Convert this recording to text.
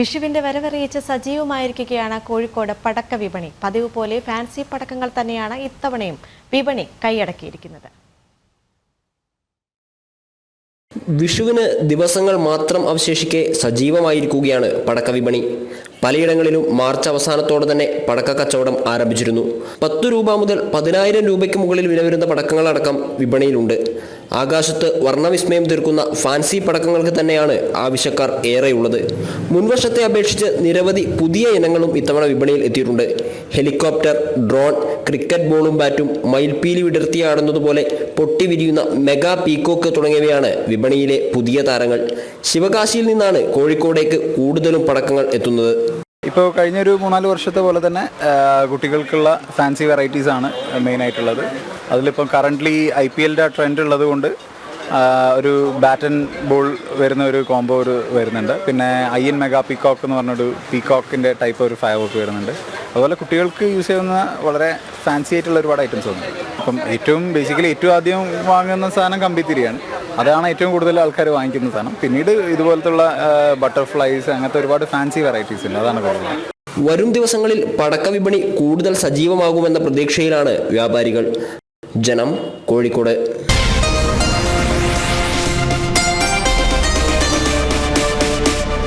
വിഷുവിന്റെ വരവറിയിച്ച് സജീവമായിരിക്കുകയാണ് കോഴിക്കോട് പടക്ക വിപണി. പതിവ് പോലെ ഫാൻസി പടക്കങ്ങൾ തന്നെയാണ് ഇത്തവണയും വിപണി കൈയടക്കിയിരിക്കുന്നത്. വിഷുവിന് ദിവസങ്ങൾ മാത്രം അവശേഷിക്കെ സജീവമായിരിക്കുകയാണ് പടക്ക വിപണി. പലയിടങ്ങളിലും മാർച്ച് അവസാനത്തോടെ തന്നെ പടക്ക കച്ചവടം ആരംഭിച്ചിരുന്നു. പത്തു രൂപ മുതൽ പതിനായിരം രൂപയ്ക്ക് മുകളിൽ വില വരുന്ന പടക്കങ്ങളടക്കം വിപണിയിലുണ്ട്. ആകാശത്ത് വർണവിസ്മയം തീർക്കുന്ന ഫാൻസി പടക്കങ്ങൾക്ക് തന്നെയാണ് ആവശ്യക്കാർ ഏറെയുള്ളത്. മുൻവർഷത്തെ അപേക്ഷിച്ച് നിരവധി പുതിയ ഇനങ്ങളും ഇത്തവണ വിപണിയിൽ എത്തിയിട്ടുണ്ട്. ഹെലികോപ്റ്റർ ഡ്രോൺ ക്രിക്കറ്റ് ബോളും ബാറ്റും മയിൽപ്പീലി വിടർത്തിയാടുന്നതുപോലെ പൊട്ടിവിരിയുന്ന മെഗാ പീക്കോക്ക് തുടങ്ങിയവയാണ് വിപണിയിലെ പുതിയ താരങ്ങൾ. ശിവകാശിയിൽ നിന്നാണ് കോഴിക്കോടേക്ക് കൂടുതലും പടക്കങ്ങൾ എത്തുന്നത്. ഇപ്പോൾ കഴിഞ്ഞൊരു മൂന്നാൽ വർഷത്തെ പോലെ തന്നെ കുട്ടികൾക്കുള്ള ഫാൻസി വെറൈറ്റീസ് ആണ് മെയിൻ ആയിട്ടുള്ളത്. അതിലിപ്പം കറന്റ്ലി ഐ പി എല്ലിന്റെ ട്രെൻഡ് ഉള്ളത് കൊണ്ട് ഒരു ബാറ്റൻ ബോൾ വരുന്ന ഒരു കോംബോ ഒരു വരുന്നുണ്ട്. പിന്നെ ഐ എൻ മെഗാ പീകോക്ക് എന്ന് പറഞ്ഞൊരു പീകോക്കിന്റെ ടൈപ്പ് ഒരു ഫയർ വർക്ക് വരുന്നുണ്ട്. അതുപോലെ കുട്ടികൾക്ക് യൂസ് ചെയ്യുന്ന വളരെ ഫാൻസി ആയിട്ടുള്ള ഒരുപാട് ഐറ്റംസ് ഉണ്ട് അപ്പം ഏറ്റവും ബേസിക്കലി ഏറ്റവും ആദ്യം വാങ്ങുന്ന സാധനം കമ്പിത്തിരിയാണ് അതാണ് ഏറ്റവും കൂടുതൽ ആൾക്കാർ വാങ്ങിക്കുന്ന സാധനം. പിന്നീട് ഇതുപോലത്തുള്ള ബട്ടർഫ്ലൈസ് അങ്ങനത്തെ ഒരുപാട് ഫാൻസി വെറൈറ്റീസ് ഉണ്ട്. അതാണ് കൂടുതൽ. വരും ദിവസങ്ങളിൽ പടക്ക വിപണി കൂടുതൽ സജീവമാകുമെന്ന പ്രതീക്ഷയിലാണ് വ്യാപാരികൾ. ജനം കോഴിക്കോട്.